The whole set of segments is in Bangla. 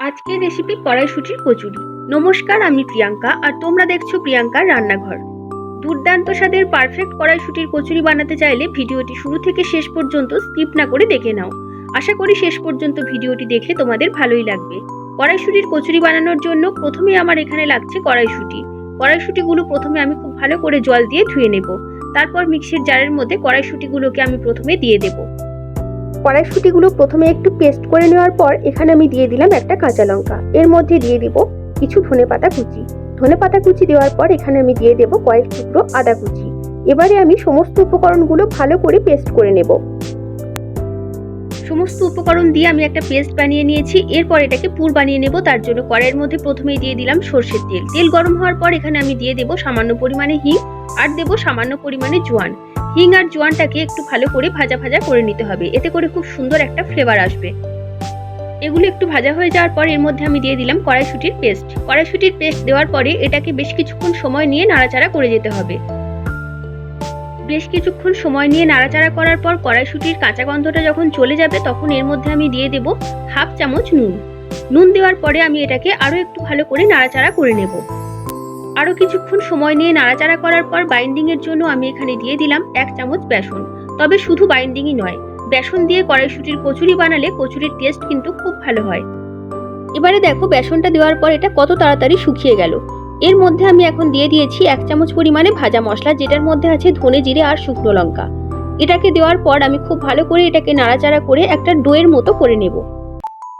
আজকের রেসিপি কড়াইশুটির কচুরি। নমস্কার, আমি প্রিয়াঙ্কা আর তোমরা দেখছ প্রিয়াঙ্কার রান্নাঘর। দুর্দান্ত স্বাদের পারফেক্ট কড়াইশুটির কচুরি বানাতে চাইলে ভিডিওটি শুরু থেকে শেষ পর্যন্ত স্কিপ না করে দেখে নাও। আশা করি শেষ পর্যন্ত ভিডিওটি দেখলে তোমাদের ভালোই লাগবে। কড়াইশুটির কচুরি বানানোর জন্য প্রথমে আমার এখানে লাগছে কড়াইশুটি। কড়াইশুটিগুলো প্রথমে আমি খুব ভালো করে জল দিয়ে ধুয়ে নেব। তারপর মিক্সির জারের মধ্যে কড়াইশুটিগুলোকে আমি প্রথমে দিয়ে দেবো। কড়াইশুটিগুলো প্রথমে একটু পেস্ট করে নেওয়ার পর এখানে আমি দিয়ে দিলাম একটা কাঁচা লঙ্কা। এর মধ্যে দিয়ে দিব কিছু ধনে পাতা কুচি। ধনে পাতা কুচি দেওয়ার পর এখানে আমি দিয়ে দেব কয়েক টুকরো আদা কুচি। এবারে আমি সমস্ত উপকরণগুলো ভালো করে পেস্ট করে নেব। সমস্ত উপকরণ দিয়ে আমি একটা পেস্ট বানিয়ে নিয়েছি। এরপর এটাকে পুর বানিয়ে নেব। তার জন্য কড়াইয়ের মধ্যে প্রথমেই দিয়ে দিলাম সর্ষের তেল। তেল গরম হওয়ার পর এখানে আমি দিয়ে দেব সামান্য পরিমাণে হিং আর দেব সামান্য পরিমাণে জোয়ান। হিং আর জোয়ানটাকে একটু ভালো করে ভাজা ভাজা করে নিতে হবে। এতে করে খুব সুন্দর একটা ফ্লেভার আসবে। এগুলো একটু ভাজা হয়ে যাওয়ার পর এর মধ্যে আমি দিয়ে দিলাম কড়াইশুটির পেস্ট কড়াইশুটির পেস্ট দেওয়ার পরে এটাকে বেশ কিছুক্ষণ সময় নিয়ে নাড়াচাড়া করে যেতে হবে। বেশ কিছুক্ষণ সময় নিয়ে নাড়াচাড়া করার পর কড়াইশুটির কাঁচা গন্ধটা যখন চলে যাবে, তখন এর মধ্যে আমি দিয়ে দেব হাফ চামচ নুন। নুন দেওয়ার পরে আমি এটাকে আরও একটু ভালো করে নাড়াচাড়া করে নেব। আরও কিছুক্ষণ সময় নিয়ে নাড়াচাড়া করার পর বাইন্ডিংয়ের জন্য আমি এখানে দিয়ে দিলাম এক চামচ বেসন। তবে শুধু বাইন্ডিংই নয়, বেসন দিয়ে কড়াইশুটির কচুরি বানালে কচুরির টেস্ট কিন্তু খুব ভালো হয়। এবারে দেখো বেসনটা দেওয়ার পর এটা কত তাড়াতাড়ি শুকিয়ে গেল। এর মধ্যে আমি এখন দিয়ে দিয়েছি এক চামচ পরিমাণে ভাজা মশলা, যেটার মধ্যে আছে ধনে জিরে আর শুকনো লঙ্কা। এটাকে দেওয়ার পর আমি খুব ভালো করে এটাকে নাড়াচাড়া করে একটা ডোয়ের মতো করে নেব।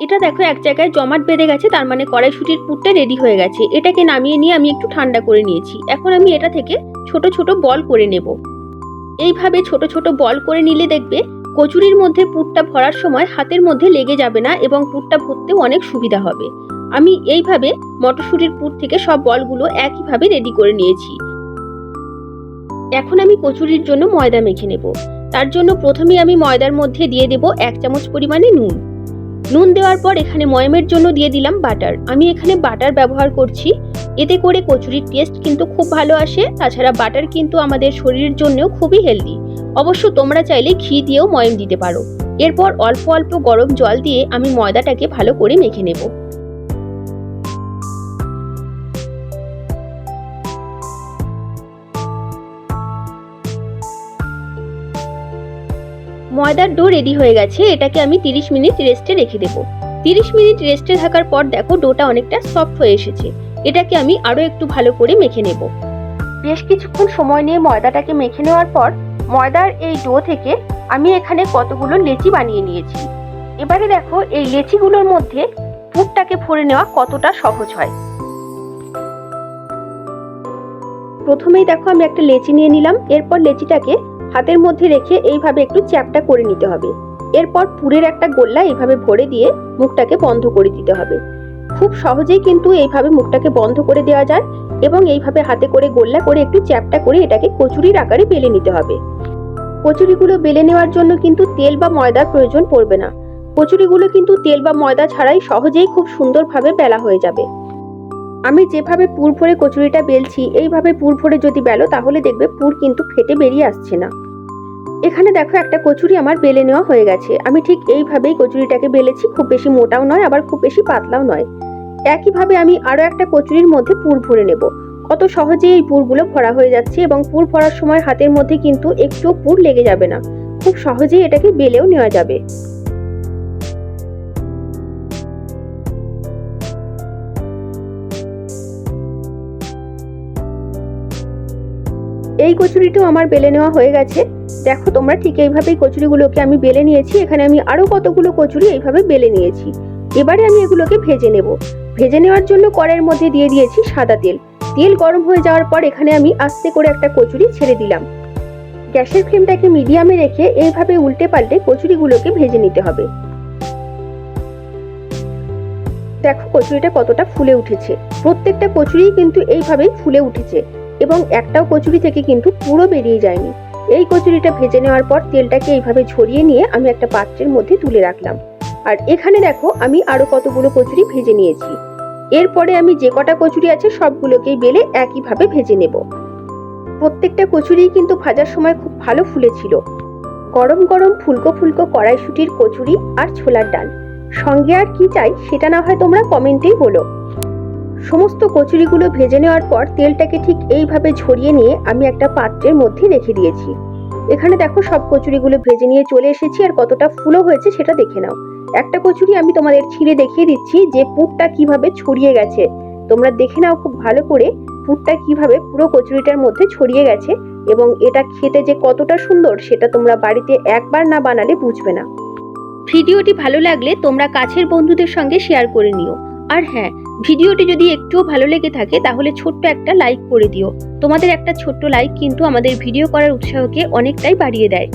এটা দেখো, এক জায়গায় জমাট বেঁধে গেছে, তার মানে কড়াইশুটির পুরটা রেডি হয়ে গেছে। এটাকে নামিয়ে নিয়ে আমি একটু ঠান্ডা করে নিয়েছি। এখন আমি এটা থেকে ছোট ছোট বল করে নেব। এইভাবে ছোট ছোট বল করে নিলে দেখবে কচুরির মধ্যে পুরটা ভরার সময় হাতের মধ্যে লেগে যাবে না এবং পুরটা ভরতেও অনেক সুবিধা হবে। আমি এইভাবে মটরশুঁটির পুর থেকে সব বলগুলো একইভাবে রেডি করে নিয়েছি। এখন আমি কচুরির জন্য ময়দা মেখে নেব। তার জন্য প্রথমে আমি ময়দার মধ্যে দিয়ে দেব এক চামচ পরিমাণে নুন। নুন দেওয়ার পর এখানে ময়মের জন্য দিয়ে দিলাম বাটার। আমি এখানে বাটার ব্যবহার করছি। এতে করে কচুরির টেস্ট কিন্তু খুব ভালো আসে। তাছাড়া বাটার কিন্তু আমাদের শরীরের জন্যও খুবই হেলদি অবশ্য তোমরা চাইলে ঘি দিয়েও ময়ম দিতে পারো। এরপর অল্প অল্প গরম জল দিয়ে আমি ময়দাটাকে ভালো করে মেখে নেব। ময়দার ডো রেডি হয়ে গেছে এটাকে আমি 30 মিনিট রেস্টে রেখে দেব। 30 মিনিট রেস্টে থাকার পর দেখো ডোটা অনেকটা সফট হয়ে এসেছে এটাকে আমি আরও একটু ভালো করে মেখে নেব। বেশ কিছুক্ষণ সময় নিয়ে ময়দাটাকে মেখে নেওয়ার পর ময়দার এই ডো থেকে আমি এখানে কতগুলো লেচি বানিয়ে নিয়েছি। এবারে দেখো এই লেচিগুলোর মধ্যে পুরটাকে ভরে নেওয়া কতটা সহজ হয়। প্রথমেই দেখো আমি একটা লেচি নিয়ে নিলাম এরপর লেচিটাকে হাতের মধ্যে রেখে এইভাবে একটু চ্যাপটা করে নিতে হবে। এরপর পুরের একটা গোল্লা এইভাবে ভরে দিয়ে মুখটাকে বন্ধ করে দিতে হবে। খুব সহজেই কিন্তু এইভাবে মুখটাকে বন্ধ করে দেওয়া যায় এবং এইভাবে হাতে করে গোল্লা করে একটু চ্যাপটা করে এটাকে কচুরির আকারে বেলে নিতে হবে। কচুরিগুলো বেলে নেওয়ার জন্য কিন্তু তেল বা ময়দার প্রয়োজন পড়বে না। কচুরিগুলো কিন্তু তেল বা ময়দা ছাড়াই সহজেই খুব সুন্দরভাবে বেলা হয়ে যাবে। আমি যেভাবে পুর ভরে কচুরিটা বেলছি, এইভাবে পুর ভরে যদি বেলো, তাহলে দেখবে পুর কিন্তু ফেটে বেরিয়ে আসছে না। এখানে দেখো একটা কচুরি আমার বেলে নেওয়া হয়ে গেছে। আমি ঠিক এইভাবেই কচুরিটাকে বেলেছি, খুব বেশি মোটাও নয়, আবার খুব বেশি পাতলাও নয়। একইভাবে আমি আরও একটা কচুরির মধ্যে পুর ভরে নেব। কত সহজেই এই পুরগুলো ভরা হয়ে যাচ্ছে এবং পুর ভরার সময় হাতের মধ্যে কিন্তু একটুও পুর লেগে যাবে না। খুব সহজেই এটাকে বেলেও নেওয়া যাবে। এই কচুরিটাও আমার বেলে নেওয়া হয়ে গেছে। দেখো, তোমরা ঠিক এইভাবেই কচুরিগুলোকে আমি বেলে নিয়েছি। এখানে আমি আরও কতগুলো কচুরি এইভাবে বেলে নিয়েছি। এবারে আমি এগুলোকে ভেজে নেব। ভেজে নেওয়ার জন্য কড়াইয়ের মধ্যে দিয়ে দিয়েছি সাদা তেল। তেল গরম হয়ে যাওয়ার পর এখানে আমি আস্তে করে একটা কচুরি ছেড়ে দিলাম। গ্যাসের ফ্লেমটাকে মিডিয়ামে রেখে এইভাবে উল্টে পাল্টে কচুরিগুলোকে ভেজে নিতে হবে। দেখো, কচুরিটা কতটা ফুলে উঠেছে। প্রত্যেকটা কচুরি কিন্তু এইভাবেই ফুলে উঠেছে। এবং একটাও কচুরি থেকে কিন্তু পুরো বেরিয়ে যায়নি। এই কচুরিটা ভেজে নেওয়ার পর তেলটাকে এইভাবে ঝরিয়ে নিয়ে আমি একটা পাত্রের মধ্যে তুলে রাখলাম। আর এখানে দেখো, আমি আরও কতগুলো কচুরি ভেজে নিয়েছি। এরপরে আমি যে কটা কচুরি আছে সবগুলোকেই বেলে একইভাবে ভেজে নেব। প্রত্যেকটা কচুরি কিন্তু ভাজার সময় খুব ভালো ফুলেছিল। গরম গরম ফুলকো ফুলকো কড়াইশুটির কচুরি আর ছোলার ডাল। সঙ্গে আর কি চাই সেটা না হয় তোমরা কমেন্টেই বলো। সমস্ত কচুরিগুলো ভেজে নেওয়ার পর তেলটাকে ঠিক এইভাবে ঝরিয়ে নিয়ে আমি একটা পাত্রের মধ্যে রেখে দিয়েছি। এখানে দেখো সব কচুরিগুলো ভেজে নিয়ে চলে এসেছি আর কতটা ফুলো হয়েছে সেটা দেখে নাও। একটা কচুরি আমি তোমাদের ছিঁড়ে দেখিয়ে দিচ্ছি যে পুরটা কীভাবে ছড়িয়ে গেছে। তোমরা দেখে নাও খুব ভালো করে পুরটা কীভাবে পুরো কচুরিটার মধ্যে ছড়িয়ে গেছে এবং এটা খেতে যে কতটা সুন্দর সেটা তোমরা বাড়িতে একবার না বানালে বুঝবে না। ভিডিওটি ভালো লাগলে তোমরা কাছের বন্ধুদের সঙ্গে শেয়ার করে নিও। আর হ্যাঁ ভিডিওটি যদি একটুও ভালো লেগে থাকে, তাহলে ছোট্ট একটা লাইক করে দিও। তোমাদের একটা ছোট্ট লাইক কিন্তু আমাদের ভিডিও করার উৎসাহকে অনেকটাই বাড়িয়ে দেয়।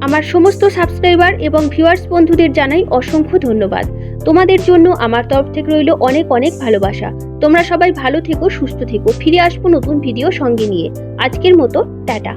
আমার সমস্ত সাবস্ক্রাইবার এবং ভিউয়ার্স বন্ধুদের জানাই অসংখ্য ধন্যবাদ। তোমাদের জন্য আমার তরফ থেকে রইল অনেক অনেক ভালোবাসা। তোমরা সবাই ভালো থেকো, সুস্থ থেকো। ফিরে আসব নতুন ভিডিও সঙ্গে নিয়ে। আজকের মতো, টাটা।